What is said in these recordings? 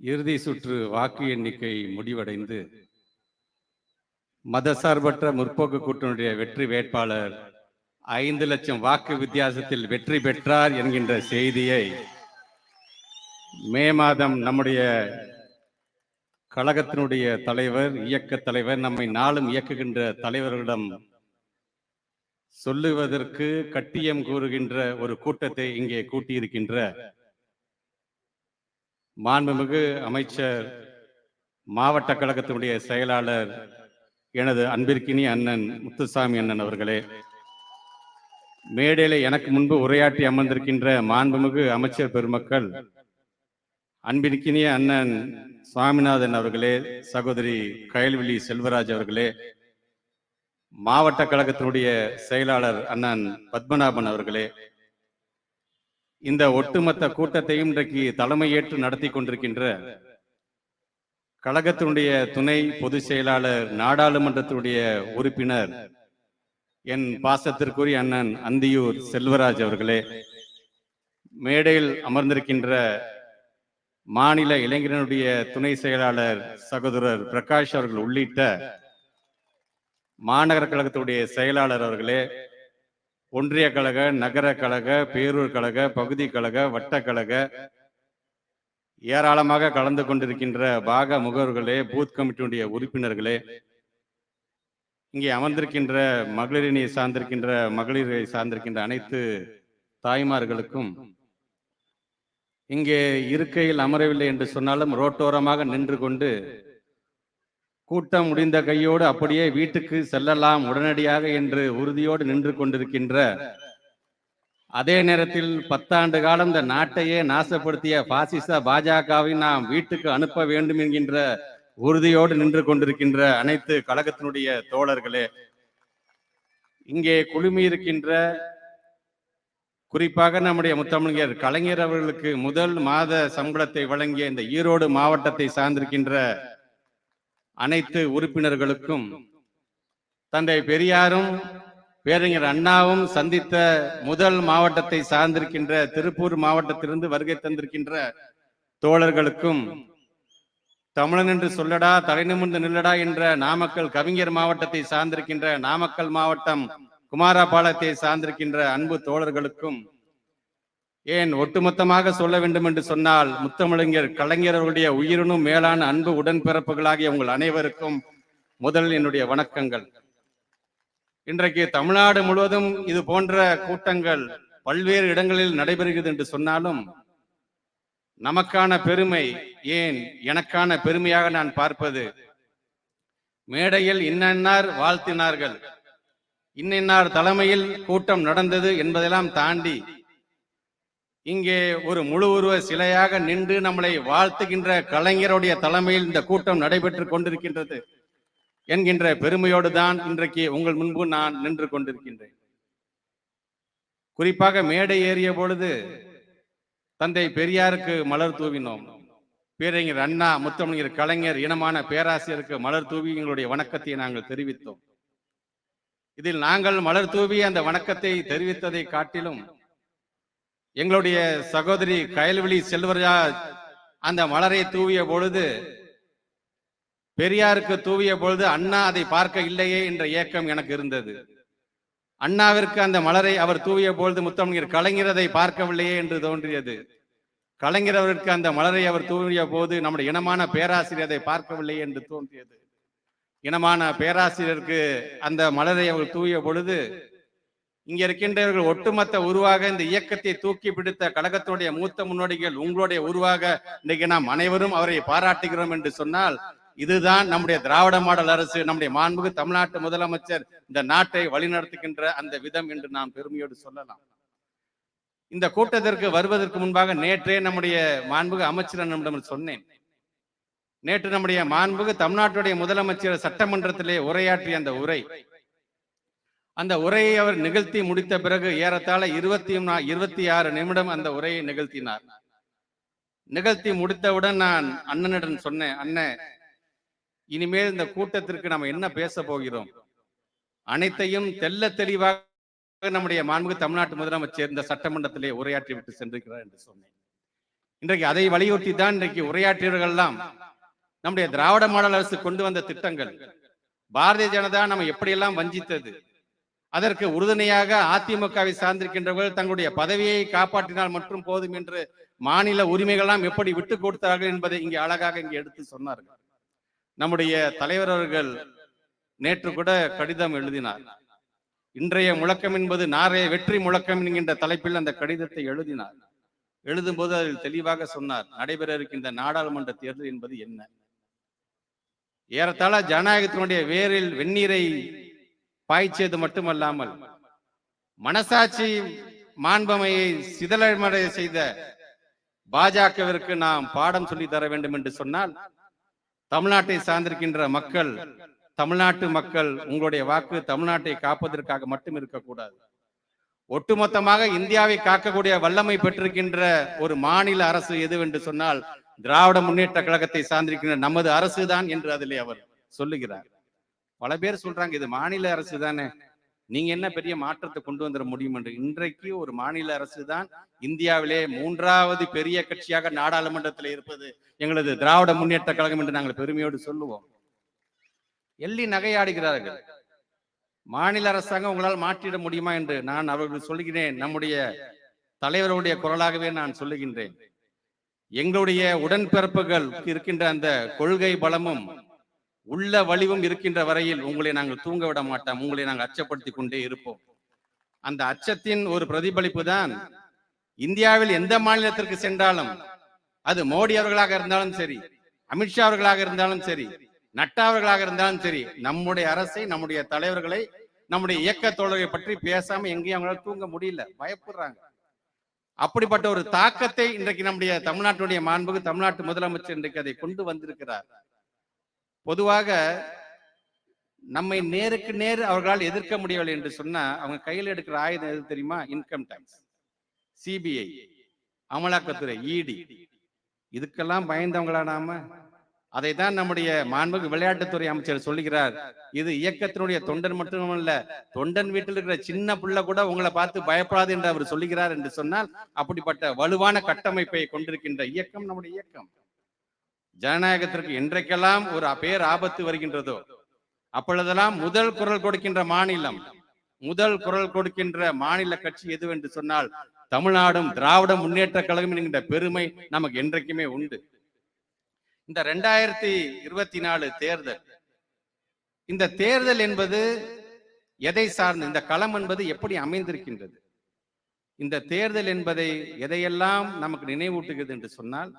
இறுதி சுற்று வாக்கு எண்ணிக்கை முடிவடைந்து மதசார்பற்ற முற்போக்கு கூட்டணியுடைய வெற்றி வேட்பாளர் ஐந்து லட்சம் வாக்கு வித்தியாசத்தில் வெற்றி பெற்றார் என்கின்ற செய்தியை மே மாதம் நம்முடைய கழகத்தினுடைய தலைவர் இயக்க தலைவர் நம்மை நாளும் இயக்குகின்ற தலைவர்களிடம் சொல்லுவதற்கு கட்டியம் கூறுகின்ற ஒரு கூட்டத்தை இங்கே கூட்டியிருக்கின்ற மாண்புமிகு அமைச்சர் மாவட்ட கழகத்தினுடைய செயலாளர் எனது அன்பிற்கினி அண்ணன் முத்துசாமி அண்ணன் அவர்களே. மேடையில் எனக்கு முன்பு உரையாற்றி அமர்ந்திருக்கின்ற மாண்புமிகு அமைச்சர் பெருமக்கள் அன்பிற்கினிய அண்ணன் சுவாமிநாதன் அவர்களே சகோதரி கயல்விழி செல்வராஜ் அவர்களே மாவட்ட கழகத்தினுடைய செயலாளர் அண்ணன் பத்மநாபன் அவர்களே இந்த ஒட்டுமொத்த கூட்டத்தையும் இன்றைக்கு தலைமையேற்று நடத்தி கொண்டிருக்கின்ற கழகத்தினுடைய துணை பொதுச் செயலாளர் நாடாளுமன்றத்தினுடைய உறுப்பினர் என் பாசத்திற்குரிய அண்ணன் அந்தியூர் செல்வராஜ் அவர்களே மேடையில் அமர்ந்திருக்கின்ற மாநில இளைஞரனுடைய துணை செயலாளர் சகோதரர் பிரகாஷ் அவர்கள் உள்ளிட்ட மாநகர கழகத்துடைய செயலாளர் அவர்களே ஒன்றிய கழக நகர கழக பேரூர் கழக பகுதி கழக வட்ட கழக ஏராளமாக கலந்து கொண்டிருக்கின்ற பாக முகவர்களே பூத் கமிட்டியுடைய உறுப்பினர்களே இங்கே அமர்ந்திருக்கின்ற மகளிரினை சார்ந்திருக்கின்ற மகளிரை சார்ந்திருக்கின்ற அனைத்து தாய்மார்களுக்கும் இங்கே இருக்கையில் அமரவில்லை என்று சொன்னாலும் ரோட்டோரமாக நின்று கொண்டு கூட்டம் முடிந்த கையோடு அப்படியே வீட்டுக்கு செல்லலாம் உடனடியாக என்று உறுதியோடு நின்று கொண்டிருக்கின்ற அதே நேரத்தில் பத்தாண்டு காலம் இந்த நாட்டையே நாசப்படுத்திய பாசிச பாஜகவை நாம் வீட்டுக்கு அனுப்ப வேண்டும் என்கின்ற உறுதியோடு நின்று கொண்டிருக்கின்ற அனைத்து கழகத்தினுடைய தோழர்களே இங்கே குழுமி இருக்கின்ற குறிப்பாக நம்முடைய முத்தமிழர் கலைஞர் அவர்களுக்கு முதல் மாத சம்பளத்தை வழங்கிய இந்த ஈரோடு மாவட்டத்தை சார்ந்திருக்கின்ற அனைத்து உறுப்பினர்களுக்கும் தந்தை பெரியாரும் பேரறிஞர் அண்ணாவும் சந்தித்த முதல் மாவட்டத்தை சார்ந்திருக்கின்ற திருப்பூர் மாவட்டத்திலிருந்து வருகை தந்திருக்கின்ற தோழர்களுக்கும் தமிழன் என்று சொல்லடா தலைநிமிர்ந்து நில்லடா என்ற நாமக்கல் கவிஞர் மாவட்டத்தை சார்ந்திருக்கின்ற நாமக்கல் மாவட்டம் குமாரபாளையத்தை சார்ந்திருக்கின்ற அன்பு தோழர்களுக்கும் ஏன் ஒட்டுமொத்தமாக சொல்ல வேண்டும் என்று சொன்னால் முத்தமிழங்கர் கலைஞர் அவர்களுடைய உயிரினும் மேலான அன்பு உடன்பிறப்புகளாகிய உங்கள் அனைவருக்கும் முதல் என்னுடைய வணக்கங்கள். இன்றைக்கு தமிழ்நாடு முழுவதும் இது போன்ற கூட்டங்கள் பல்வேறு இடங்களில் நடைபெறுகிறது என்று சொன்னாலும் நமக்கான பெருமை ஏன் எனக்கான பெருமையாக நான் பார்ப்பது மேடையில் இன்னன்னார் வாழ்த்தினார்கள். இன்னின்னார் தலைமையில் கூட்டம் நடந்தது என்பதெல்லாம் தாண்டி இங்கே ஒரு முழு உருவ சிலையாக நின்று நம்மளை வாழ்த்துகின்ற கலைஞருடைய தலைமையில் இந்த கூட்டம் நடைபெற்று கொண்டிருக்கின்றது என்கின்ற பெருமையோடு தான் இன்றைக்கு உங்கள் முன்பு நான் நின்று கொண்டிருக்கின்றேன். குறிப்பாக மேடை ஏறிய பொழுது தந்தை பெரியாருக்கு மலர் தூவினோம். பேரறிஞர் அண்ணா முத்தமிழர் கலைஞர் இனமான பேராசிரியருக்கு மலர் தூவி எங்களுடைய வணக்கத்தை நாங்கள் தெரிவித்தோம். இதில் நாங்கள் மலர் தூவி அந்த வணக்கத்தை தெரிவித்ததை காட்டிலும் எங்களுடைய சகோதரி கயல்விழி செல்வராஜ் அந்த மலரை தூவிய பொழுது பெரியாருக்கு தூவிய பொழுது அண்ணா அதை பார்க்க இல்லையே என்ற ஏக்கம் எனக்கு இருந்தது. அண்ணாவிற்கு அந்த மலரை அவர் தூவிய பொழுது முத்தமிழர் கலைஞர் அதை பார்க்கவில்லையே என்று தோன்றியது. கலைஞர் அவருக்கு அந்த மலரை அவர் தூவிய போது நம்முடைய இனமான பேராசிரியர் அதை பார்க்கவில்லையே என்று தோன்றியது. இனமான பேராசிரியருக்கு அந்த மலரை அவர் தூவிய பொழுது இங்க இருக்கின்றவர்கள் ஒட்டுமொத்த உருவாக இந்த இயக்கத்தை தூக்கி பிடித்த கழகத்துடைய மூத்த முன்னோடிகள் உங்களுடைய உருவாக இன்னைக்கு நாம் அனைவரும் அவரை பாராட்டுகிறோம் என்று சொன்னால் இதுதான் நம்முடைய திராவிட மாடல் அரசு நம்முடைய மாண்புகு தமிழ்நாட்டு முதலமைச்சர் இந்த நாட்டை வழிநடத்துகின்ற அந்த விதம் என்று நாம் பெருமையோடு சொல்லலாம். இந்த கூட்டத்திற்கு வருவதற்கு முன்பாக நேற்றே நம்முடைய மாண்புகு அமைச்சர் நம்மிடம் சொன்னேன். நேற்று நம்முடைய மாண்புகு தமிழ்நாட்டுடைய முதலமைச்சர் சட்டமன்றத்திலே உரையாற்றிய அந்த உரை அந்த உரையை அவர் நிகழ்த்தி முடித்த பிறகு ஏறத்தாழ இருபத்தி இருபத்தி ஆறு நிமிடம் அந்த உரையை நிகழ்த்தினார். நிகழ்த்தி முடித்தவுடன் நான் அண்ணனிடம் சொன்னேன் அண்ணன் இனிமேல் இந்த கூட்டத்திற்கு நம்ம என்ன பேச போகிறோம்? அனைத்தையும் தெல்ல தெளிவாக நம்முடைய மாண்பு தமிழ்நாட்டு முதலமைச்சர் இந்த சட்டமன்றத்திலே உரையாற்றி விட்டு சென்றிருக்கிறார் என்று சொன்னேன். இன்றைக்கு அதை வலியுறுத்தி தான் இன்றைக்கு உரையாற்றியவர்கள் எல்லாம் நம்முடைய திராவிட மாடல் அரசு கொண்டு வந்த திட்டங்கள் பாரதிய ஜனதா நம்ம எப்படியெல்லாம் வஞ்சித்தது அதற்கு உறுதுணையாக அதிமுகவை சார்ந்திருக்கின்றவர்கள் தங்களுடைய பதவியை காப்பாற்றினால் மட்டும் போதும் என்று மாநில உரிமைகள்லாம் எப்படி விட்டு கொடுத்தார்கள் என்பதை இங்கே அழகாக இங்கே எடுத்து சொன்னார்கள். நம்முடைய தலைவர் அவர்கள் நேற்று கூட கடிதம் எழுதினார். இன்றைய முழக்கம் என்பது நாரைய வெற்றி முழக்கம் என்கின்ற தலைப்பில் அந்த கடிதத்தை எழுதினார். எழுதும்போது அதில் தெளிவாக சொன்னார் நடைபெற இருக்கின்ற நாடாளுமன்ற தேர்தல் என்பது என்ன? ஏறத்தாழ ஜனநாயகத்தினுடைய வேரில் வெந்நீரை பாய்ச்சியது மட்டுமல்லாமல் மனசாட்சி மாண்பமையை சிதலமடைய செய்த பாஜகவிற்கு நாம் பாடம் சொல்லி தர வேண்டும் என்று சொன்னால் தமிழ்நாட்டை சார்ந்திருக்கின்ற மக்கள் தமிழ்நாட்டு மக்கள் உங்களுடைய வாக்கு தமிழ்நாட்டை காப்பதற்காக மட்டும் இருக்கக்கூடாது. ஒட்டுமொத்தமாக இந்தியாவை காக்கக்கூடிய வல்லமை பெற்றிருக்கின்ற ஒரு மாநில அரசு எதுவென்று சொன்னால் திராவிட முன்னேற்ற கழகத்தை சார்ந்திருக்கின்ற நமது அரசு தான் என்று அதிலே அவர் சொல்லுகிறார். பல பேர் சொல்றாங்க இது மாநில அரசு தானே. நீங்க என்ன பெரிய மாற்றத்தை கொண்டு வந்துட முடியும் என்று. இன்றைக்கு ஒரு மாநில அரசு தான் இந்தியாவிலே மூன்றாவது பெரிய கட்சியாக நாடாளுமன்றத்தில் இருப்பது. எங்களது திராவிட முன்னேற்ற கழகம் என்று நாங்கள் பெருமையோடு சொல்லுவோம். எள்ளி நகையாடுகிறார்கள். மாநில அரசாங்கம் உங்களால் மாற்றிட முடியுமா என்று நான் அவர்கள் சொல்லுகிறேன். நம்முடைய தலைவருடைய குரலாகவே நான் சொல்லுகின்றேன். எங்களுடைய உடன்பிறப்புகள் இருக்கின்ற அந்த கொள்கை பலமும் உள்ள வலிவும் இருக்கின்ற வரையில் உங்களை நாங்கள் தூங்க விட மாட்டோம். உங்களை நாங்கள் அச்சப்படுத்தி கொண்டே இருப்போம். அந்த அச்சத்தின் ஒரு பிரதிபலிப்பு தான் இந்தியாவில் எந்த மாநிலத்திற்கு சென்றாலும் அது மோடி அவர்களாக இருந்தாலும் சரி அமித்ஷா அவர்களாக இருந்தாலும் சரி நட்டா அவர்களாக இருந்தாலும் சரி நம்முடைய அரசை நம்முடைய தலைவர்களை நம்முடைய இயக்க தோழரை பற்றி பேசாம எங்கேயும் அவங்களால தூங்க முடியல. பயப்படுறாங்க. அப்படிப்பட்ட ஒரு தாக்கத்தை இன்றைக்கு நம்முடைய தமிழ்நாட்டுடைய மாண்புக்கு தமிழ்நாட்டு முதலமைச்சர் இன்றைக்கு அதை கொண்டு வந்திருக்கிறார். பொதுவாக நம்மை நேருக்கு நேர் அவர்களால் எதிர்க்க முடியவில்லை என்று சொன்னா அவங்க கையில் எடுக்கிற ஆயுதம் எது தெரியுமா? இன்கம் டேக்ஸ் சிபிஐ அமலாக்கத்துறை இடி இதுக்கெல்லாம் பயந்தவங்களா நாம? அதை தான் நம்முடைய மாண்புக்கு விளையாட்டுத்துறை அமைச்சர் சொல்லுகிறார். இது இயக்கத்தினுடைய தொண்டன் மட்டுமல்ல தொண்டன் வீட்டில் இருக்கிற சின்ன பிள்ளை கூட உங்களை பார்த்து பயப்படாது என்று அவர் சொல்லுகிறார் என்று சொன்னால் அப்படிப்பட்ட வலுவான கட்டமைப்பை கொண்டிருக்கின்ற இயக்கம் நம்முடைய இயக்கம். ஜனநாயகத்திற்கு என்றைக்கெல்லாம் ஒரு பேர் ஆபத்து வருகின்றதோ? அப்பொழுதெல்லாம் முதல் குரல் கொடுக்கின்ற மாநிலம் முதல் குரல் கொடுக்கின்ற மாநில கட்சி எதுவென்று சொன்னால் தமிழ்நாடும் திராவிட முன்னேற்ற கழகம் என்கின்ற பெருமை நமக்கு என்றைக்குமே உண்டு. இந்த ரெண்டாயிரத்தி இருபத்தி நாலு தேர்தல் இந்த தேர்தல் என்பது எதை சார்ந்து இந்த களம் என்பது எப்படி அமைந்திருக்கின்றது? இந்த தேர்தல் என்பதை எதையெல்லாம் நமக்கு நினைவூட்டுகிறது என்று சொன்னால்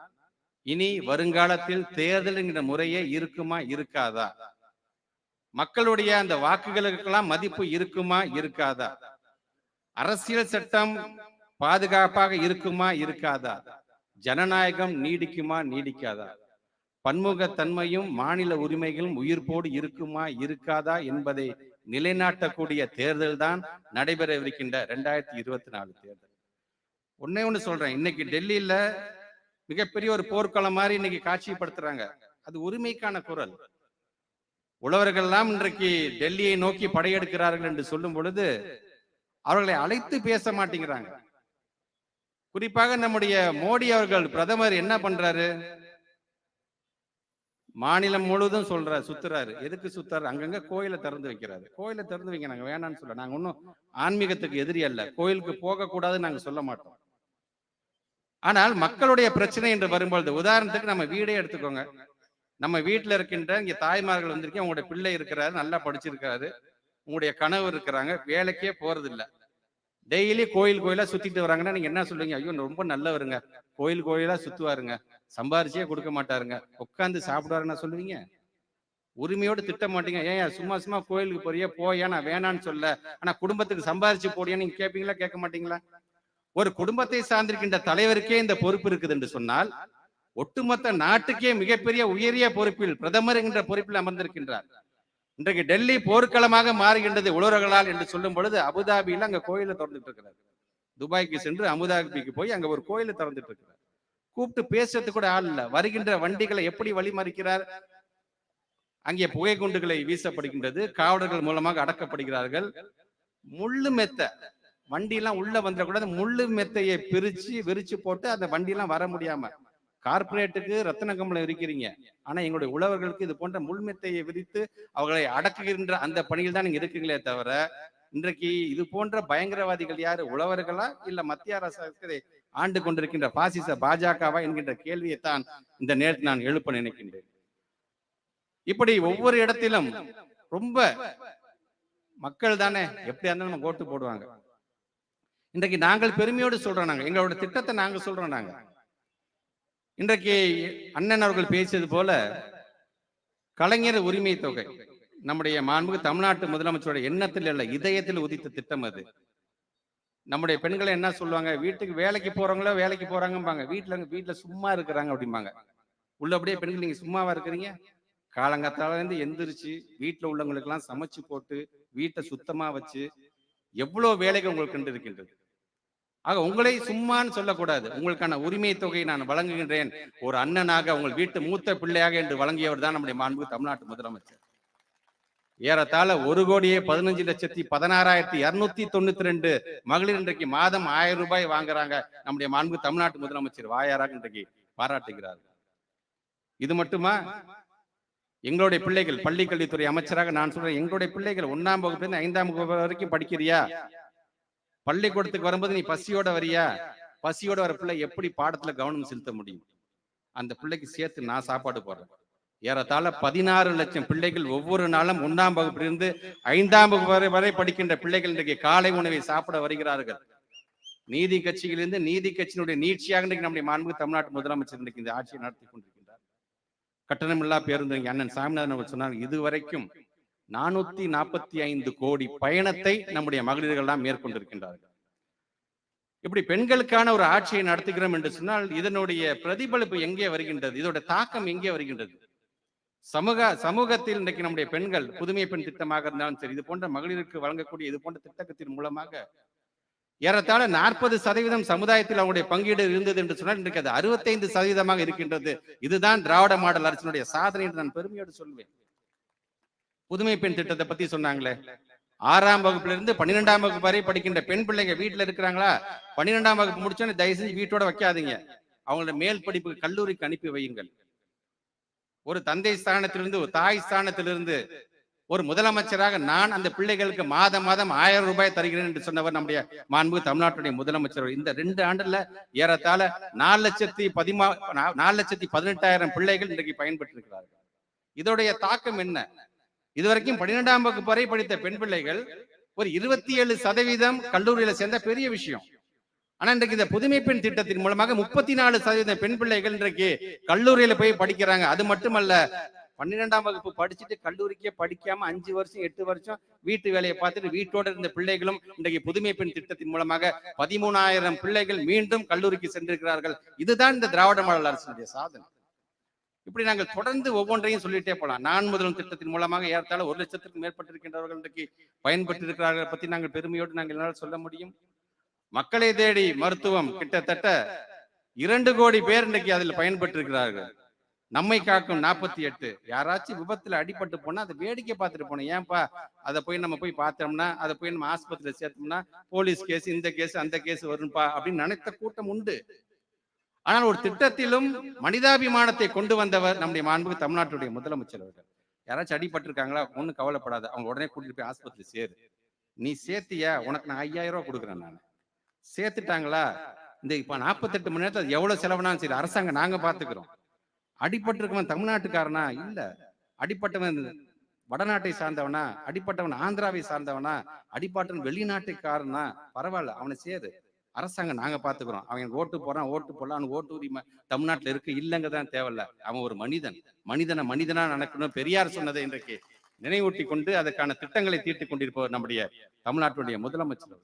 இனி வருங்காலத்தில் தேர்தல் என்கிற முறையே இருக்குமா இருக்காதா? மக்களுடைய அந்த வாக்குகளுக்கெல்லாம் மதிப்பு இருக்குமா இருக்காதா? அரசியல் சட்டம் பாதுகாப்பாக இருக்குமா இருக்காதா? ஜனநாயகம் நீடிக்குமா நீடிக்காதா? பன்முகத்தன்மையும் மாநில உரிமைகளும் உயிர்ப்போடு இருக்குமா இருக்காதா என்பதை நிலைநாட்டக்கூடிய தேர்தல் தான் நடைபெறவிருக்கின்ற ரெண்டாயிரத்தி இருபத்தி நாலு தேர்தல். ஒன்னே ஒண்ணு சொல்றேன். இன்னைக்கு டெல்லியில மிகப்பெரிய ஒரு போர்க்களம் மாதிரி இன்னைக்கு காட்சிப்படுத்துறாங்க. அது உரிமைக்கான குரல். உழவர்கள் எல்லாம் இன்றைக்கு டெல்லியை நோக்கி படையெடுக்கிறார்கள் என்று சொல்லும் பொழுது அவர்களை அழைத்து பேச மாட்டேங்கிறாங்க. குறிப்பாக நம்முடைய மோடி அவர்கள் பிரதமர் என்ன பண்றாரு? மாநிலம் முழுவதும் சொல்றாரு சுத்துறாரு. எதுக்கு சுத்துறாரு? அங்கங்க கோயிலை திறந்து வைக்கிறாரு. கோயிலை திறந்து வைங்க நாங்க வேணாம்னு சொல்ல. நாங்க ஒன்றும் ஆன்மீகத்துக்கு எதிரி அல்ல. கோயிலுக்கு போக கூடாதுன்னு நாங்க சொல்ல மாட்டோம். ஆனால் மக்களுடைய பிரச்சனை என்று வரும்பொழுது உதாரணத்துக்கு நம்ம வீடே எடுத்துக்கோங்க. நம்ம வீட்டுல இருக்கின்ற இங்க தாய்மார்கள் வந்திருக்கேன் உங்களுடைய பிள்ளை இருக்கிறாரு நல்லா படிச்சிருக்காரு உங்களுடைய கனவு இருக்கிறாங்க வேலைக்கே போறது இல்லை டெய்லி கோயில் கோயிலா சுத்திட்டு வராங்கன்னா நீங்க என்ன சொல்லுவீங்க? ஐயோ ரொம்ப நல்லவருங்க. கோயில் கோயிலா சுத்துவாருங்க. சம்பாரிச்சே கொடுக்க மாட்டாருங்க. உட்காந்து சாப்பிடுவாருன்னு சொல்லுவீங்க? உரிமையோடு திட்ட மாட்டீங்க. ஏன் சும்மா சும்மா கோயிலுக்கு போறியே? போயா நான் வேணான்னு சொல்ல. ஆனா குடும்பத்துக்கு சம்பாரிச்சு போடியா நீங்க கேட்பீங்களா கேட்க மாட்டீங்களா? ஒரு குடும்பத்தை சார்ந்திருக்கின்ற தலைவருக்கே இந்த பொறுப்பு இருக்குது என்று சொன்னால் ஒட்டுமொத்த நாட்டுக்கே மிகப்பெரிய உயரிய பொறுப்பில் பிரதமர் என்ற பொறுப்பில் அமர்ந்திருக்கின்றார். இன்றைக்கு டெல்லி போர்க்களமாக மாறுகின்றது உழவர்களால் என்று சொல்லும் பொழுது அபுதாபியில அங்க கோயில திறந்துட்டு இருக்கிறார் துபாய்க்கு சென்று அபுதாபிக்கு போய் அங்க ஒரு கோயில திறந்துட்டு இருக்கிறார் கூப்பிட்டு பேசுறது கூட ஆள் இல்ல. வருகின்ற வண்டிகளை எப்படி வழிமறிக்கிறார்? அங்கே புகை குண்டுகளை வீசப்படுகின்றது. காவலர்கள் மூலமாக அடக்கப்படுகிறார்கள். முள்ளு மெத்த வண்டியெல்லாம் உள்ள வந்துடக்கூடாது. முள்ளு மெத்தையை பிரிச்சு விரிச்சு போட்டு அந்த வண்டியெல்லாம் வர முடியாம. கார்ப்பரேட்டுக்கு ரத்தன கம்பளம் இருக்கிறீங்க. ஆனா எங்களுடைய உழவர்களுக்கு இது போன்ற முள்மெத்தையை விரித்து அவர்களை அடக்குகின்ற அந்த பணியில் தான் நீங்க இருக்கீங்களே தவிர இன்றைக்கு இது போன்ற பயங்கரவாதிகள் யாரு? உழவர்களா? இல்ல மத்திய அரசு ஆண்டு கொண்டிருக்கின்ற பாசிச பாஜகவா என்கின்ற கேள்வியை தான் இந்த நேரத்தில் நான் எழுப்ப நினைக்கின்றேன். இப்படி ஒவ்வொரு இடத்திலும் ரொம்ப மக்கள் தானே எப்படியா இருந்தாலும் நம்ம ஓட்டு போடுவாங்க. இன்றைக்கு நாங்கள் பெருமையோடு சொல்றோம் நாங்க. எங்களோட திட்டத்தை நாங்க சொல்றோம் நாங்க. இன்றைக்கு அண்ணன் அவர்கள் பேசியது போல கலைஞர் உரிமை தொகை. நம்முடைய மாண்புக்கு தமிழ்நாட்டு முதலமைச்சரோட எண்ணத்தில் இல்ல இதயத்தில் உதித்த திட்டம் அது. நம்முடைய பெண்களை என்ன சொல்லுவாங்க? வீட்டுக்கு வேலைக்கு போறவங்களோ வேலைக்கு போறாங்கம்பாங்க. வீட்டுல வீட்டுல சும்மா இருக்கிறாங்க அப்படிம்பாங்க. உள்ள அப்படியே பெண்கள் நீங்க சும்மாவா இருக்கிறீங்க? காலங்காத்தால இருந்து எந்திரிச்சு வீட்டுல உள்ளவங்களுக்கு எல்லாம் சமைச்சு போட்டு வீட்டை சுத்தமா வச்சு எவ்வளவு வேலைகள் உங்களுக்கு கண்டு இருக்கின்றது? ஆக உங்களை சும்மான்னு சொல்லக்கூடாது. உங்களுக்கான உரிமை தொகையை நான் வழங்குகின்றேன். ஒரு அண்ணனாக உங்கள் வீட்டு மூத்த பிள்ளையாக என்று வழங்கியவர் தான் நம்முடைய மாண்பு தமிழ்நாட்டு முதலமைச்சர். ஏறத்தாழ ஒரு கோடியே பதினஞ்சு லட்சத்தி பதினாறாயிரத்தி இருநூத்தி தொண்ணூத்தி ரெண்டு மகளிர் இன்றைக்கு மாதம் ஆயிரம் ரூபாய் வாங்குறாங்க நம்முடைய மாண்பு தமிழ்நாட்டு முதலமைச்சர் வாயாராக இன்றைக்கு பாராட்டுகிறார். இது மட்டுமா? எங்களுடைய பிள்ளைகள் பள்ளி கல்வித்துறை அமைச்சராக நான் சொல்றேன். எங்களுடைய பிள்ளைகள் ஒன்னாம் வகுப்புல இருந்து ஐந்தாம் வகுப்பு வரைக்கும் படிக்கிறியா? பள்ளிக்கூடத்துக்கு வரும்போது நீ பசியோட வரியா? பசியோட வர பிள்ளை எப்படி பாடத்துல கவனம் செலுத்த முடியும்? அந்த பிள்ளைக்கு சேர்த்து நான் சாப்பாடு போடுறேன். ஏறத்தாழ பதினாறு லட்சம் பிள்ளைகள் ஒவ்வொரு நாளும் ஒன்னாம் வகுப்பிலிருந்து ஐந்தாம் வகுப்பு வரை வரை படிக்கின்ற பிள்ளைகள் இன்றைக்கு காலை உணவை சாப்பிட வருகிறார்கள். நீதி கட்சியிலிருந்து நீதி கட்சியினுடைய நீட்சியாக இன்றைக்கு நம்முடைய மாண்பு தமிழ்நாட்டு முதலமைச்சர் இன்றைக்கு இந்த ஆட்சியை நடத்தி கொண்டிருக்கிறார் கட்டணமில்லா பேருந்து அண்ணன் சாமிநாதன் அவர் சொன்னார் இதுவரைக்கும் நானூத்தி நாற்பத்தி ஐந்து கோடி பயணத்தை நம்முடைய மகளிர்கள் எல்லாம் மேற்கொண்டிருக்கின்றார்கள். இப்படி பெண்களுக்கான ஒரு ஆட்சியை நடத்துகிறோம் என்று சொன்னால் இதனுடைய பிரதிபலிப்பு எங்கே வருகின்றது? இதோட தாக்கம் எங்கே வருகின்றது? சமூக சமூகத்தில் இன்றைக்கு நம்முடைய பெண்கள் புதுமை பெண் திட்டமாக இருந்தாலும் சரி இது போன்ற மகளிருக்கு வழங்கக்கூடிய இது போன்ற திட்டத்தின் மூலமாக ஏறத்தாழ நாற்பது சதவீதம் சமுதாயத்தில் அவங்களுடைய பங்கீடு இருந்தது என்று சொன்னால் இன்றைக்கு அது அறுபத்தைந்து சதவீதமாக இருக்கின்றது. இதுதான் திராவிட மாடல் அரசினுடைய சாதனை என்று நான் பெருமையோடு சொல்வேன். புதுமை பெண் திட்டத்தை பத்தி சொன்னாங்களே. ஆறாம் வகுப்புல இருந்து பன்னிரெண்டாம் வகுப்பு வரை படிக்கின்ற பெண் பிள்ளைங்க வீட்டுல இருக்கிறாங்களா? பன்னிரெண்டாம் வகுப்பு முடிச்சோன்னு தயவு செஞ்சு வீட்டோட வைக்காதீங்க. அவங்களோட மேல் படிப்புக்கு கல்லூரிக்கு அனுப்பி வையுங்கள். ஒரு தந்தை ஸ்தானத்திலிருந்து ஒரு தாய் ஸ்தானத்திலிருந்து ஒரு முதலமைச்சராக நான் அந்த பிள்ளைகளுக்கு மாதம் மாதம் ஆயிரம் ரூபாய் தருகிறேன் என்று சொன்னவர் நம்முடைய மாண்பு தமிழ்நாட்டுடைய முதலமைச்சர் இந்த ரெண்டு ஆண்டுல ஏறத்தாழ நாலு லட்சத்தி பதிமா நாலு லட்சத்தி பதினெட்டாயிரம் பிள்ளைகள் இன்றைக்கு பயன்பெற்றிருக்கிறார்கள். இதோடைய தாக்கம் என்ன? இதுவரைக்கும் பன்னிரெண்டாம் வகுப்பு வரை படித்த பெண் பிள்ளைகள் ஒரு இருபத்தி ஏழு சதவீதம் கல்லூரியில சேர்ந்த பெரிய விஷயம். ஆனா இன்றைக்கு இந்த புதுமை பெண் திட்டத்தின் மூலமாக முப்பத்தி நாலு சதவீதம் பெண் பிள்ளைகள் இன்றைக்கு கல்லூரியில போய் படிக்கிறாங்க. அது மட்டுமல்ல பன்னிரெண்டாம் வகுப்பு படிச்சுட்டு கல்லூரிக்கே படிக்காம அஞ்சு வருஷம் எட்டு வருஷம் வீட்டு வேலையை பார்த்துட்டு வீட்டோட இருந்த பிள்ளைகளும் இன்றைக்கு புதுமை பெண் திட்டத்தின் மூலமாக பதிமூணாயிரம் பிள்ளைகள் மீண்டும் கல்லூரிக்கு சென்றிருக்கிறார்கள். இதுதான் இந்த திராவிட மாடல் அரசினுடைய சாதனை. இப்படி நாங்கள் தொடர்ந்து ஒவ்வொன்றையும் சொல்லிட்டே போலாம் நான் முதலும் திட்டத்தின் மூலமாக ஏறத்தாழ ஒரு லட்சத்திற்கு மேற்பட்டிருக்கின்றவர்கள் இன்றைக்கு பயன்பெற்றிருக்கிறார்கள் பத்தி நாங்கள் பெருமையோடு நாங்கள் என்னால் சொல்ல முடியும். மக்களை தேடி மருத்துவம் கிட்டத்தட்ட இரண்டு கோடி பேர் இன்றைக்கு அதில் பயன்பெற்றிருக்கிறார்கள். நம்மை காக்கும் நாற்பத்தி எட்டு. யாராச்சும் விபத்துல அடிபட்டு போனா அதை வேடிக்கை பார்த்துட்டு போனோம் ஏன்பா? அதை போய் நம்ம போய் பார்த்தோம்னா அதை போய் நம்ம ஆஸ்பத்திரியில சேர்த்தோம்னா போலீஸ் கேஸ் இந்த கேஸ் அந்த கேஸ் வரும்பா அப்படின்னு நினைத்த கூட்டம் உண்டு. ஆனால் ஒரு திட்டத்திலும் மனிதாபிமானத்தை கொண்டு வந்தவர் நம்முடைய மாண்பு தமிழ்நாட்டுடைய முதலமைச்சர் அவர்கள். யாராச்சும் அடிபட்டிருக்காங்களா? ஒன்றும் கவலைப்படாத. அவங்க உடனே கூட்டிட்டு போய் ஆஸ்பத்திரி சேரு. நீ சேர்த்தியா? உனக்கு நான் ஐயாயிரம் ரூபாய் கொடுக்குறேன் நான். சேர்த்துட்டாங்களா? இந்த இப்ப நாற்பத்தெட்டு மணி நேரத்தில் எவ்வளவு செலவுனாலும் சரி அரசாங்கம் நாங்க பாத்துக்கிறோம். அடிபட்டிருக்கவன் தமிழ்நாட்டுக்காரனா? இல்ல. அடிப்பட்டவன் வடநாட்டை சார்ந்தவனா? அடிப்பட்டவன் ஆந்திராவை சார்ந்தவனா? அடிப்பட்டவன் வெளிநாட்டுக்காரனா? பரவாயில்ல அவனை சேரு. அரசாங்கம் நாங்க பாத்துக்கிறோம். அவன் ஓட்டு போறான் ஓட்டு போடலாம் அவனுக்கு ஓட்டு உரிமை தமிழ்நாட்டுல இருக்கு இல்லைங்க தான் தேவையில்ல. அவன் ஒரு மனிதன். மனிதனை மனிதனா நடக்கணும். பெரியார் சொன்னதை இன்றைக்கு நினைவூட்டி கொண்டு அதற்கான திட்டங்களை தீட்டிக் கொண்டிருப்பவர் நம்முடைய தமிழ்நாட்டுடைய முதலமைச்சர்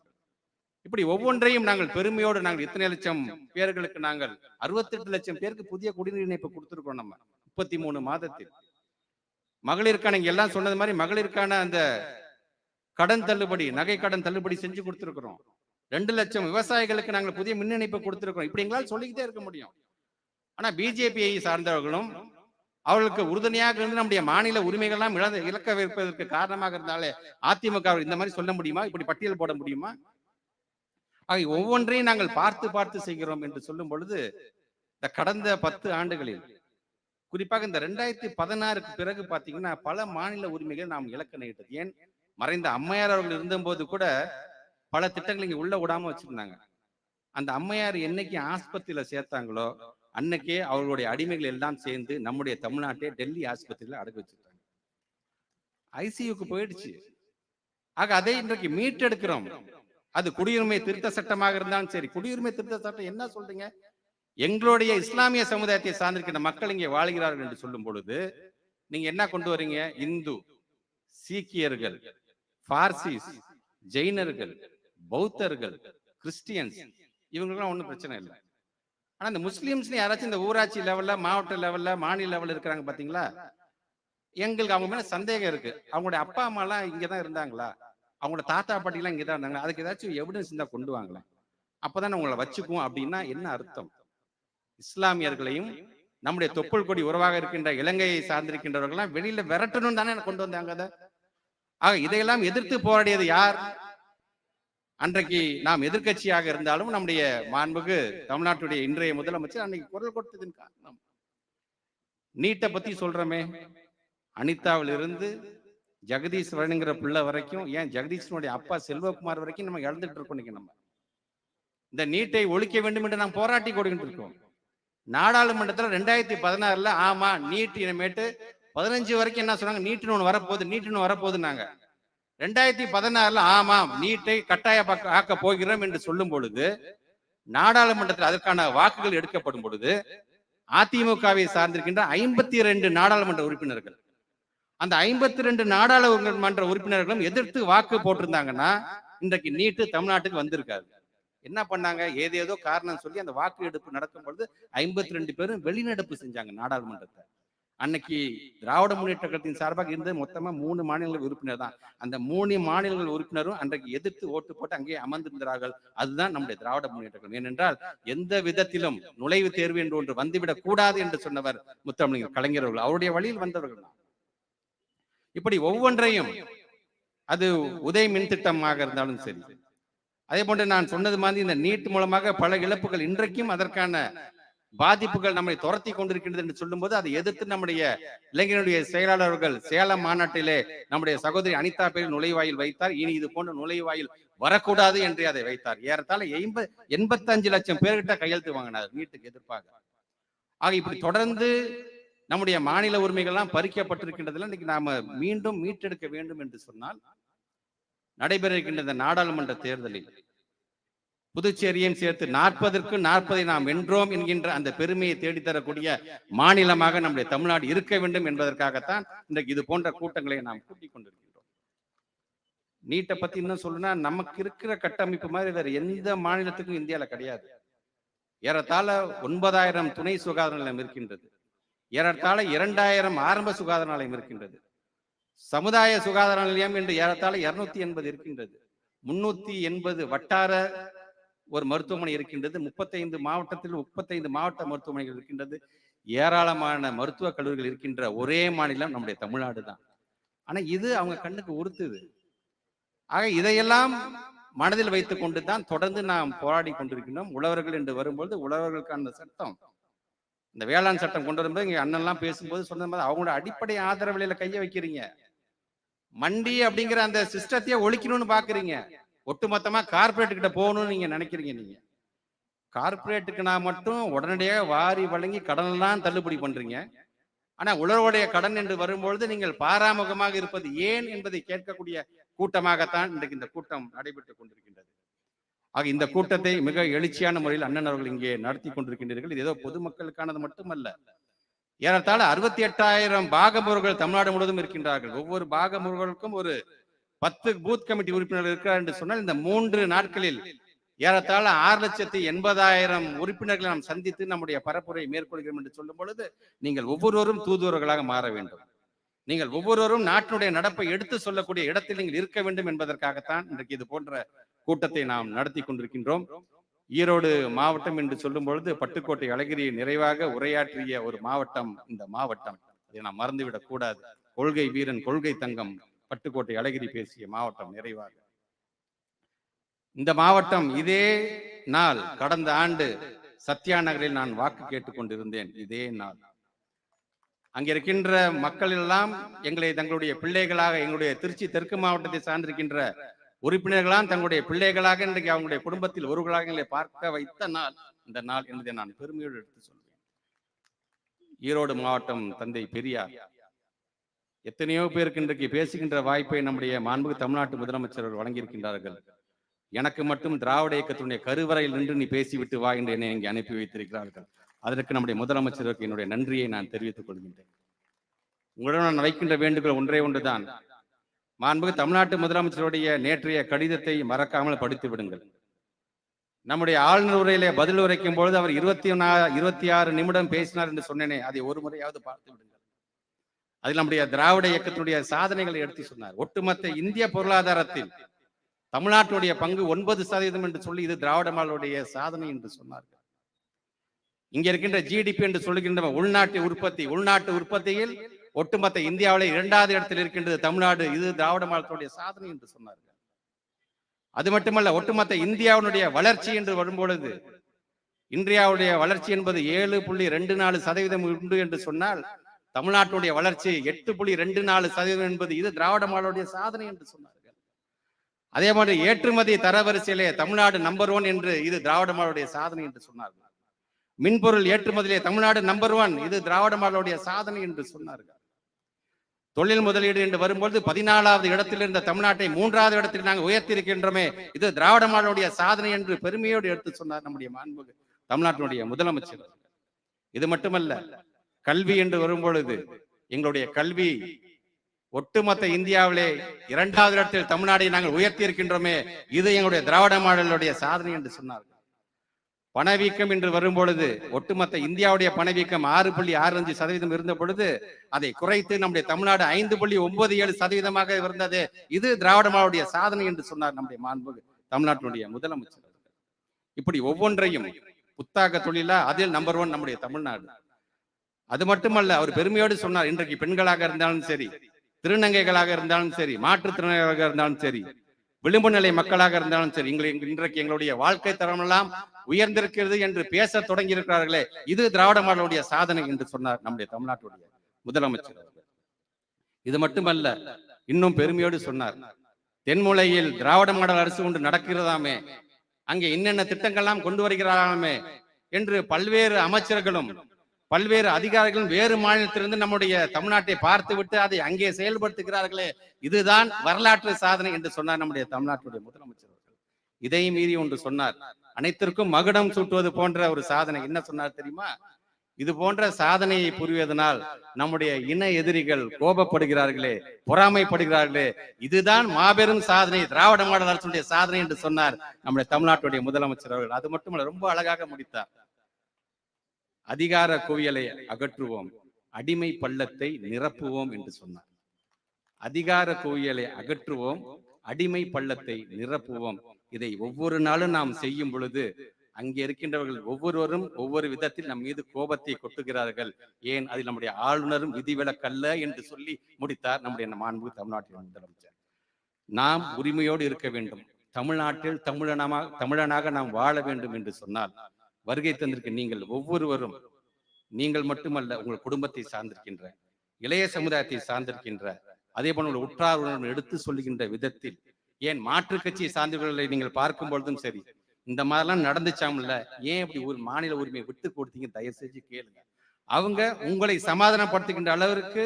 இப்படி ஒவ்வொன்றையும் நாங்கள் பெருமையோடு நாங்கள் இத்தனை லட்சம் பேர்களுக்கு நாங்கள் அறுபத்தெட்டு லட்சம் பேருக்கு புதிய குடிநீர் இணைப்பு கொடுத்துருக்கோம் நம்ம. முப்பத்தி மூணு மாதத்தில். மகளிருக்கான இங்க எல்லாம் சொன்னது மாதிரி மகளிருக்கான அந்த கடன் தள்ளுபடி நகை கடன் தள்ளுபடி செஞ்சு கொடுத்துருக்குறோம். ரெண்டு லட்சம் விவசாயிகளுக்கு நாங்கள் புதிய மின் இணைப்பு கொடுத்திருக்கிறோம். இப்படி எங்களால் சொல்லிக்கிட்டே இருக்க முடியும். ஆனா பிஜேபியை சார்ந்தவர்களும் அவர்களுக்கு உறுதுணையாக இருந்து நம்முடைய மாநில உரிமைகள்லாம் இழந்து இழக்க வைப்பதற்கு காரணமாக இருந்தாலே அதிமுக இந்த மாதிரி சொல்ல முடியுமா? இப்படி பட்டியல் போட முடியுமா? ஆக ஒவ்வொன்றையும் நாங்கள் பார்த்து பார்த்து செய்கிறோம் என்று சொல்லும் பொழுது இந்த கடந்த பத்து ஆண்டுகளில் குறிப்பாக இந்த ரெண்டாயிரத்தி பதினாறுக்கு பிறகு பாத்தீங்கன்னா பல மாநில உரிமைகள் நாம் இலக்க நேரிட்டது. ஏன்? மறைந்த அம்மையார் அவர்கள் இருந்தபோது கூட பல திட்டங்களை இங்க உள்ள விடாம வச்சிருந்தாங்க. அந்த அம்மையார் என்னைக்கு ஆஸ்பத்திரியில சேர்த்தாங்களோ அன்னைக்கே அவர்களுடைய அடிமைகள் எல்லாம் சேர்ந்து நம்முடைய தமிழ்நாட்டை டெல்லி ஆஸ்பத்திரியில அடகு வச்சிருக்காங்க. ஐசியூக்கு போயிடுச்சு. ஆக அதை இன்றைக்கு மீட்டெடுக்கிறோம். அது குடியுரிமை திருத்த சட்டமாக இருந்தாலும் சரி குடியுரிமை திருத்த சட்டம் என்ன சொல்றீங்க? எங்களுடைய இஸ்லாமிய சமுதாயத்தை சார்ந்திருக்கின்ற மக்கள் இங்கே வாழ்கிறார்கள் என்று சொல்லும் பொழுது நீங்க என்ன கொண்டு வரீங்க? இந்து சீக்கியர்கள் பார்சிஸ் ஜெயினர்கள் பௌத்தர்கள் கிறிஸ்டியன்ஸ் இவங்களுக்குலாம் ஒன்றும் பிரச்சனை இல்லை. ஆனா இந்த முஸ்லீம்ஸ்னு யாராச்சும் இந்த ஊராட்சி லெவல்ல மாவட்ட லெவல்ல மாநில லெவல்ல இருக்கிறாங்க பாத்தீங்களா? எங்களுக்கு அவங்க மேல சந்தேகம் இருக்கு. அவங்களுடைய அப்பா அம்மா எல்லாம் இங்கதான் இருந்தாங்களா? அவங்களோட தாத்தா பாட்டி எல்லாம் இங்கதான் இருந்தாங்க அதுக்கு ஏதாச்சும் எவிடன்ஸ் இருந்தா கொண்டு வாங்களேன். அப்பதான் உங்களை வச்சுக்குவோம் அப்படின்னா என்ன அர்த்தம்? இஸ்லாமியர்களையும் நம்முடைய தொப்புள் கொடி உறவாக இருக்கின்ற இலங்கையை சார்ந்திருக்கின்றவர்கள்லாம் வெளியில விரட்டணும் தானே கொண்டு வந்தாங்க அதை. ஆக இதையெல்லாம் எதிர்த்து போராடியது யார்? அன்றைக்கு நாம் எதிர்க்கட்சியாக இருந்தாலும் நம்முடைய மாண்புக்கு தமிழ்நாட்டுடைய இன்றைய முதலமைச்சர் அன்னைக்கு குரல் கொடுத்ததின் காரணம். நீட்டை பத்தி சொல்றோமே. அனிதாவில் இருந்து ஜெகதீஸ்வரனுங்கிற பிள்ளை வரைக்கும் ஏன் ஜெகதீஸ்வரனுடைய அப்பா செல்வகுமார் வரைக்கும் நம்ம இழந்துட்டு இருக்கோம் இன்னைக்கு நம்ம. இந்த நீட்டை ஒழிக்க வேண்டும் என்று நாம் போராட்டி கொடுக்கிட்டு இருக்கோம். நாடாளுமன்றத்துல ரெண்டாயிரத்தி பதினாறுல ஆமா நீட் இனிமேட்டு பதினஞ்சு வரைக்கும் என்ன சொன்னாங்க? நீட்டுன்னு ஒண்ணு வரப்போகுது நீட்டுன்னு வரப்போகுதுன்னாங்க. ரெண்டாயிரத்தி பதினாறுல ஆமாம் நீட்டை கட்டாய ஆக்க போகிறோம் என்று சொல்லும் பொழுது நாடாளுமன்றத்தில் அதற்கான வாக்குகள் எடுக்கப்படும் பொழுது அதிமுகவை சார்ந்திருக்கின்ற ஐம்பத்தி ரெண்டு நாடாளுமன்ற உறுப்பினர்கள் அந்த ஐம்பத்தி ரெண்டு நாடாளுமன்ற உறுப்பினர்களும் எதிர்த்து வாக்கு போட்டிருந்தாங்கன்னா இன்றைக்கு நீட்டு தமிழ்நாட்டுக்கு வந்திருக்காது. என்ன பண்ணாங்க? ஏதேதோ காரணம் சொல்லி அந்த வாக்கு எடுப்பு நடக்கும் பொழுது ஐம்பத்தி ரெண்டு பேரும் வெளிநடப்பு செஞ்சாங்க நாடாளுமன்றத்தை. அன்னைக்கு திராவிட முன்னேற்ற கழகத்தின் சார்பாக இருந்தது மொத்தமா மூணு மாநிலங்கள் உறுப்பினர் தான். அந்த மூணு மாநிலங்கள் உறுப்பினரும் அன்றைக்கு எதிர்த்து ஓட்டு போட்டு அங்கேயே அமர்ந்திருந்தார்கள் அதுதான் நம்முடைய திராவிட முன்னேற்ற கழகம். ஏனென்றால் எந்த விதத்திலும் நுழைவுத் தேர்வு என்று ஒன்று வந்துவிடக் கூடாது என்று சொன்னவர் முத்தமிழர் கலைஞர் அவர்கள். அவருடைய வழியில் வந்தவர்கள் தான். இப்படி ஒவ்வொன்றையும் அது உதய மின் திட்டமாக இருந்தாலும் சரி. அதே போன்று நான் சொன்னது மாதிரி இந்த நீட் மூலமாக பல இழப்புகள் இன்றைக்கும் அதற்கான பாதிப்புகள் நம்மை துரத்தி கொண்டிருக்கின்றது என்று சொல்லும்போது அதை எதிர்த்து நம்முடைய இளைஞருடைய செயலாளர்கள் சேலம் மாநாட்டிலே நம்முடைய சகோதரி அனிதா பேரில் நுழைவாயில் வைத்தார். இனி இது போன்ற நுழைவாயில் வரக்கூடாது என்று அதை வைத்தார். ஏறத்தாழ எண்ப எண்பத்தஞ்சு லட்சம் பேர்கிட்ட கையெழுத்து வாங்கினார் வீட்டுக்கு எதிர்ப்பாக. ஆக இப்படி தொடர்ந்து நம்முடைய மாநில உரிமைகள்லாம் பறிக்கப்பட்டிருக்கின்றதுல இன்னைக்கு நாம மீண்டும் மீட்டெடுக்க வேண்டும் என்று சொன்னால் நடைபெற இருக்கின்ற இந்த நாடாளுமன்ற தேர்தலில் புதுச்சேரியும் சேர்த்து நாற்பதற்கு நாற்பதை நாம் வென்றோம் என்கின்ற அந்த பெருமையை தேடித்தரக்கூடிய மாநிலமாக நம்முடைய தமிழ்நாடு இருக்க வேண்டும் என்பதற்காகத்தான் இன்றைக்கு இது போன்ற கூட்டங்களை நாம் கூட்டிக் கொண்டிருக்கின்றோம். நீட்டை பத்தி இன்னும் சொல்லணும்னா நமக்கு இருக்கிற கட்டமைப்பு மாதிரி வேற எந்த மாநிலத்துக்கும் இந்தியால கிடையாது. ஏறத்தாழ ஒன்பதாயிரம் துணை சுகாதார நிலையம் இருக்கின்றது. ஏறத்தாழ இரண்டாயிரம் ஆரம்ப சுகாதார நிலையம் இருக்கின்றது. சமுதாய சுகாதார நிலையம் என்று ஏறத்தாழ இருநூத்தி எண்பது இருக்கின்றது. முன்னூத்தி எண்பது வட்டார ஒரு மருத்துவமனை இருக்கின்றது. முப்பத்தைந்து மாவட்டத்தில் முப்பத்தைந்து மாவட்ட மருத்துவமனைகள் இருக்கின்றது. ஏராளமான மருத்துவக் கல்லூரிகள் இருக்கின்ற ஒரே மாநிலம் நம்முடைய தமிழ்நாடு தான். ஆனா இது அவங்க கண்ணுக்கு உறுத்துது. ஆக இதையெல்லாம் மனதில் வைத்துக் கொண்டு தான் தொடர்ந்து நாம் போராடி கொண்டிருக்கின்றோம். உழவர்கள் என்று வரும்பொழுது உழவர்களுக்கான சட்டம். இந்த வேளாண் சட்டம் கொண்டு வரும்போது இங்க அண்ணன்லாம் பேசும்போது சொன்ன மாதிரி அவங்களோட அடிப்படை ஆதரவு விலையில கைய வைக்கிறீங்க. மண்டி அப்படிங்கிற அந்த சிஸ்டத்தையே ஒழிக்கணும்னு பாக்குறீங்க. ஒட்டுமொத்தமா கார்பரேட் கிட்ட போகணும்னு நீங்க நினைக்கிறீங்க நீங்க. கார்பரேட்டுக்கு நான் மட்டும் உடனடியாக வாரி வழங்கி கடனெல்லாம் தள்ளுபடி பண்றீங்க. ஆனா உழவுடைய கடன் என்று வரும்பொழுது நீங்கள் பாராமுகமாக இருப்பது ஏன் என்பதை கேட்கக்கூடிய கூட்டமாகத்தான் இன்றைக்கு இந்த கூட்டம் நடைபெற்றுக் கொண்டிருக்கின்றது. ஆக இந்த கூட்டத்தை மிக எழுச்சியான முறையில் அண்ணன் அவர்கள் இங்கே நடத்தி கொண்டிருக்கின்றீர்கள். இது ஏதோ பொதுமக்களுக்கானது மட்டுமல்ல. ஏறத்தாழ அறுபத்தி எட்டாயிரம் பாகமுருகர்கள் தமிழ்நாடு முழுவதும் இருக்கின்றார்கள். ஒவ்வொரு பாகமுருகர்களுக்கும் ஒரு பத்து பூத் கமிட்டி உறுப்பினர் இருக்கிறார் என்று சொன்னால் இந்த மூன்று நாட்களில் ஏறத்தாழ ஆறு லட்சத்தி எண்பதாயிரம் உறுப்பினர்களை நாம் சந்தித்து நம்முடைய பரப்புரையை மேற்கொள்கிறோம் என்று சொல்லும் பொழுது நீங்கள் ஒவ்வொருவரும் தூதுவர்களாக மாற வேண்டும். நீங்கள் ஒவ்வொருவரும் நாட்டினுடைய நடப்பை எடுத்து சொல்லக்கூடிய இடத்தில் நீங்கள் இருக்க வேண்டும் என்பதற்காகத்தான் இன்றைக்கு இது போன்ற கூட்டத்தை நாம் நடத்தி கொண்டிருக்கின்றோம். ஈரோடு மாவட்டம் என்று சொல்லும் பொழுது பட்டுக்கோட்டை அழகிரி நிறைவாக உரையாற்றிய ஒரு மாவட்டம் இந்த மாவட்டம். இதை நாம் மறந்துவிடக் கூடாது கொள்கை வீரன் கொள்கை தங்கம். பட்டுக்கோட்டை அழகிரி பேசிய மாவட்டம் நிறைவாக. இந்த மாவட்டம் இதே நாள் கடந்த ஆண்டு சத்யா நகரில் நான் வாக்கு கேட்டுக் கொண்டிருந்தேன். இதே நாள். அங்க இருக்கின்ற மக்கள் எல்லாம் எங்களை தங்களுடைய பிள்ளைகளாக எங்களுடைய திருச்சி தெற்கு மாவட்டத்தை சார்ந்திருக்கின்ற உறுப்பினர்களாம் தங்களுடைய பிள்ளைகளாக இன்றைக்கு அவங்களுடைய குடும்பத்தில் ஒருவர்களாக எங்களை பார்க்க வைத்த நாள். இந்த நாள் என்பதை நான் பெருமையோடு எடுத்து சொல்வேன். ஈரோடு மாவட்டம் தந்தை பெரியார். எத்தனையோ பேருக்கு இன்றைக்கு பேசுகின்ற வாய்ப்பை நம்முடைய மாண்புக்கு தமிழ்நாட்டு முதலமைச்சர் அவர்கள் வழங்கியிருக்கின்றார்கள். எனக்கு மட்டும் திராவிட இயக்கத்தினுடைய கருவறையில் நின்று நீ பேசிவிட்டு வா என்று என்னை இங்கே அனுப்பி வைத்திருக்கிறார்கள். அதற்கு நம்முடைய முதலமைச்சருக்கு என்னுடைய நன்றியை நான் தெரிவித்துக் கொள்கின்றேன். உங்களிடம் நான் வைக்கின்ற வேண்டுகோள் ஒன்றே ஒன்றுதான். மாண்புக்கு தமிழ்நாட்டு முதலமைச்சருடைய நேற்றைய கடிதத்தை மறக்காமல் படித்து விடுங்கள். நம்முடைய ஆளுநர் உரையிலே பதில் உரைக்கும் பொழுது அவர் இருபத்தி இருபத்தி ஆறு நிமிடம் பேசினார் என்று சொன்னேனே அதை ஒரு முறையாவது பார்த்து விடுங்கள். அதில் நம்முடைய திராவிட இயக்கத்தினுடைய சாதனைகளை எடுத்து சொன்னார். ஒட்டுமொத்த இந்திய பொருளாதாரத்தில் தமிழ்நாட்டுடைய பங்கு ஒன்பது சதவீதம் என்று சொல்லி இது திராவிட மாடலுடைய சாதனை என்று சொன்னார்கள். இங்க இருக்கின்ற ஜிடிபி என்று சொல்லுகின்ற உள்நாட்டு உற்பத்தி உள்நாட்டு உற்பத்தியில் ஒட்டுமொத்த இந்தியாவிலே இரண்டாவது இடத்தில் இருக்கின்றது தமிழ்நாடு. இது திராவிட மாடலுடைய சாதனை என்று சொன்னார்கள். அது மட்டுமல்ல ஒட்டுமொத்த இந்தியாவினுடைய வளர்ச்சி என்று வரும்பொழுது இந்தியாவுடைய வளர்ச்சி என்பது ஏழு புள்ளி ரெண்டு நாலு சதவீதம் உண்டு என்று சொன்னால் தமிழ்நாட்டுடைய வளர்ச்சி எட்டு புள்ளி ரெண்டு நாலு சதவீதம் என்பது இது திராவிட மாடலுடைய சாதனை என்று சொன்னார்கள். அதே மாதிரி ஏற்றுமதி தரவரிசையிலே தமிழ்நாடு நம்பர் ஒன் என்று இது திராவிட மாடலுடைய சாதனை என்று சொன்னார்கள். மின்பொருள் ஏற்றுமதியிலே தமிழ்நாடு நம்பர் ஒன் இது திராவிட மாடலுடைய சாதனை என்று சொன்னார்கள். தொழில் முதலீடு என்று வரும்பொழுது பதினாலாவது இடத்தில் இருந்த தமிழ்நாட்டை மூன்றாவது இடத்தில் நாங்கள் உயர்த்தி இருக்கின்றோமே இது திராவிட மாடலுடைய சாதனை என்று பெருமையோடு எடுத்து சொன்னார் நம்முடைய மாண்பு தமிழ்நாட்டினுடைய முதலமைச்சர் இது மட்டுமல்ல கல்வி என்று வரும்பொழுது எங்களுடைய கல்வி ஒட்டுமொத்த இந்தியாவிலே இரண்டாவது இடத்தில் தமிழ்நாடை நாங்கள் உயர்த்தி இருக்கின்றோமே இது எங்களுடைய திராவிட மாடலுடைய சாதனை என்று சொன்னார்கள். பணவீக்கம் என்று வரும்பொழுது ஒட்டுமொத்த இந்தியாவுடைய பணவீக்கம் ஆறு புள்ளி ஆறு அஞ்சு சதவீதம் இருந்த பொழுது அதை குறைத்து நம்முடைய தமிழ்நாடு ஐந்து புள்ளி ஒன்பது ஏழு சதவீதமாக இருந்தது. இது திராவிட மாடலுடைய சாதனை என்று சொன்னார் நம்முடைய மாண்பு தமிழ்நாட்டினுடைய முதலமைச்சர் இப்படி ஒவ்வொன்றையும் புத்தாக்க தொழிலா அதில் நம்பர் ஒன் நம்முடைய தமிழ்நாடு. அது மட்டுமல்ல அவர் பெருமையோடு சொன்னார் இன்றைக்கு பெண்களாக இருந்தாலும் சரி திருநங்கைகளாக இருந்தாலும் சரி மாற்றுத்திறனாளிகளாக இருந்தாலும் சரி விளிம்பு நிலை மக்களாக இருந்தாலும் சரி எங்களை இன்றைக்கு எங்களுடைய வாழ்க்கை தரமெல்லாம் உயர்ந்திருக்கிறது என்று பேச தொடங்கி இருக்கிறார்களே இது திராவிட மாடலுடைய சாதனை என்று சொன்னார் நம்முடைய தமிழ்நாட்டுடைய முதலமைச்சர் இது மட்டுமல்ல இன்னும் பெருமையோடு சொன்னார் தென்முலையில் திராவிட மாடல் அரசு ஒன்று நடக்கிறதாமே அங்கே என்னென்ன திட்டங்கள்லாம் கொண்டு வருகிறாராமே என்று பல்வேறு அமைச்சர்களும் பல்வேறு அதிகாரிகளும் வேறு மாநிலத்திலிருந்து நம்முடைய தமிழ்நாட்டை பார்த்து விட்டு அதை அங்கே செயல்படுத்துகிறார்களே. இதுதான் வரலாற்று சாதனை என்று சொன்னார் நம்முடைய தமிழ்நாட்டுடைய முதலமைச்சர் அவர்கள். இதை மீறி ஒன்று சொன்னார். அனைத்திற்கும் மகுடம் சூட்டுவது போன்ற ஒரு சாதனை. என்ன சொன்னார் தெரியுமா? இது போன்ற சாதனையை புரிவதனால் நம்முடைய இன எதிரிகள் கோபப்படுகிறார்களே பொறாமைப்படுகிறார்களே. இதுதான் மாபெரும் சாதனை திராவிட மாடல் அரசுடைய சாதனை என்று சொன்னார் நம்முடைய தமிழ்நாட்டுடைய முதலமைச்சர் அவர்கள். அது மட்டுமல்ல ரொம்ப அழகாக முடித்தார். அதிகார குவியலை அகற்றுவோம். அடிமை பள்ளத்தை நிரப்புவோம் என்று சொன்னார். அதிகார குவியலை அகற்றுவோம். அடிமை பள்ளத்தை நிரப்புவோம். இதை ஒவ்வொரு நாளும் நாம் செய்யும் பொழுது அங்கே இருக்கின்றவர்கள் ஒவ்வொருவரும் ஒவ்வொரு விதத்தில் நம் மீது கோபத்தை கொட்டுகிறார்கள். ஏன்? அதில் நம்முடைய ஆளுநரும் விதிவிலக்கல்ல என்று சொல்லி முடித்தார் நம்முடைய மாண்பு தமிழ்நாட்டின் முதலமைச்சர். நாம் உரிமையோடு இருக்க வேண்டும். தமிழ்நாட்டில் தமிழனமாக தமிழனாக நாம் வாழ வேண்டும் என்று சொன்னால் வருகை தந்திருக்க நீங்கள் ஒவ்வொருவரும் நீங்கள் மட்டுமல்ல உங்கள் குடும்பத்தை சார்ந்திருக்கின்ற இளைய சமுதாயத்தை சார்ந்திருக்கின்ற அதே போல உங்கள் உற்றார் உறவினர் எடுத்து சொல்லுகின்ற விதத்தில் ஏன் மாற்றுக் கட்சியை சார்ந்தவர்களை நீங்கள் பார்க்கும் பொழுதும் சரி. இந்த மாதிரிலாம் நடந்துச்சாம்ல ஏன் இப்படி ஒரு மாநில உரிமையை விட்டு கொடுத்தீங்க? தயவு செஞ்சு கேளுங்க. அவங்க உங்களை சமாதானப்படுத்துகின்ற அளவிற்கு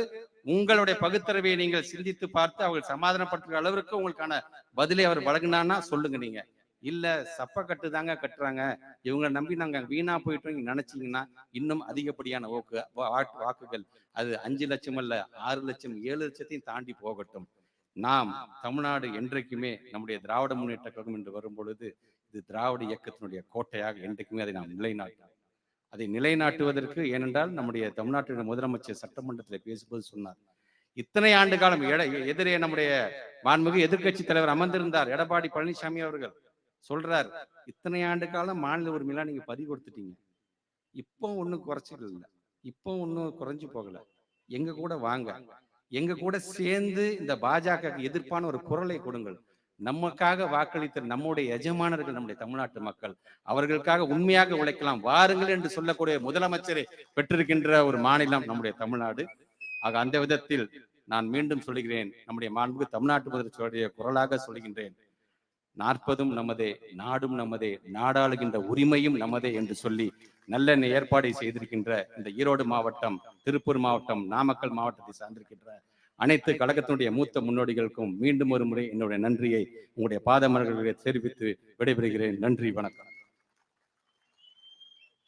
உங்களுடைய பகுத்தறிவை நீங்கள் சிந்தித்து பார்த்து அவர்கள் சமாதானப்படுத்துகிற அளவிற்கு உங்களுக்கான பதிலை அவர் வழங்கினான்னா சொல்லுங்க நீங்க. இல்ல சப்ப கட்டு தாங்க கட்டுறாங்க. இவங்களை நம்பி நாங்க வீணா போயிட்டோம் நினைச்சீங்கன்னா இன்னும் அதிகப்படியான ஓக்கு வாக்குகள். அது அஞ்சு லட்சம் அல்ல ஆறு லட்சம் ஏழு லட்சத்தையும் தாண்டி போகட்டும். நாம் தமிழ்நாடு என்றைக்குமே நம்முடைய திராவிட முன்னேற்ற கழகம் என்று வரும் பொழுது இது திராவிட இயக்கத்தினுடைய கோட்டையாக என்றைக்குமே அதை நாம் நிலைநாட்டோம் அதை நிலைநாட்டுவதற்கு ஏனென்றால் நம்முடைய தமிழ்நாட்டினுடைய முதலமைச்சர் சட்டமன்றத்தில் பேசும்போது சொன்னார் இத்தனை ஆண்டு காலம் எட- எதிரே நம்முடைய மாண்புமிகு எதிர்க்கட்சி தலைவர் அமர்ந்திருந்தார் எடப்பாடி பழனிசாமி அவர்கள். சொல்றார். இத்தனை ஆண்டு காலம் மாநில உரிமையெல்லாம் நீங்க பறி கொடுத்துட்டீங்க. இப்போ ஒண்ணும் குறைச்சல் இல்லை இப்போ ஒன்றும் குறைஞ்சு போகல. எங்க கூட வாங்க. எங்க கூட சேர்ந்து இந்த பாஜக எதிர்ப்பான ஒரு குரலை கொடுங்கள். நமக்காக வாக்களித்த நம்முடைய எஜமானர்கள் நம்முடைய தமிழ்நாட்டு மக்கள். அவர்களுக்காக உண்மையாக உழைக்கலாம். வாருங்கள் என்று சொல்லக்கூடிய முதலமைச்சரை பெற்றிருக்கின்ற ஒரு மாநிலம் நம்முடைய தமிழ்நாடு. ஆக அந்த விதத்தில் நான் மீண்டும் சொல்லுகிறேன் நம்முடைய மாண்புக்கு தமிழ்நாட்டு முதலமைச்சருடைய குரலாக சொல்லுகின்றேன் நாற்பதும் நமதே நாடும் நமதே நாடாளுகின்ற உரிமையும் நமதே என்று சொல்லி நல்ல ஏற்பாடை செய்திருக்கின்ற இந்த ஈரோடு மாவட்டம் திருப்பூர் மாவட்டம் நாமக்கல் மாவட்டத்தை சார்ந்திருக்கின்ற அனைத்து கழகத்தினுடைய மூத்த முன்னோடிகளுக்கும் மீண்டும் ஒரு முறை என்னுடைய நன்றியை உங்களுடைய பாதமர்களுடைய தெரிவித்து விடைபெறுகிறேன். நன்றி வணக்கம்.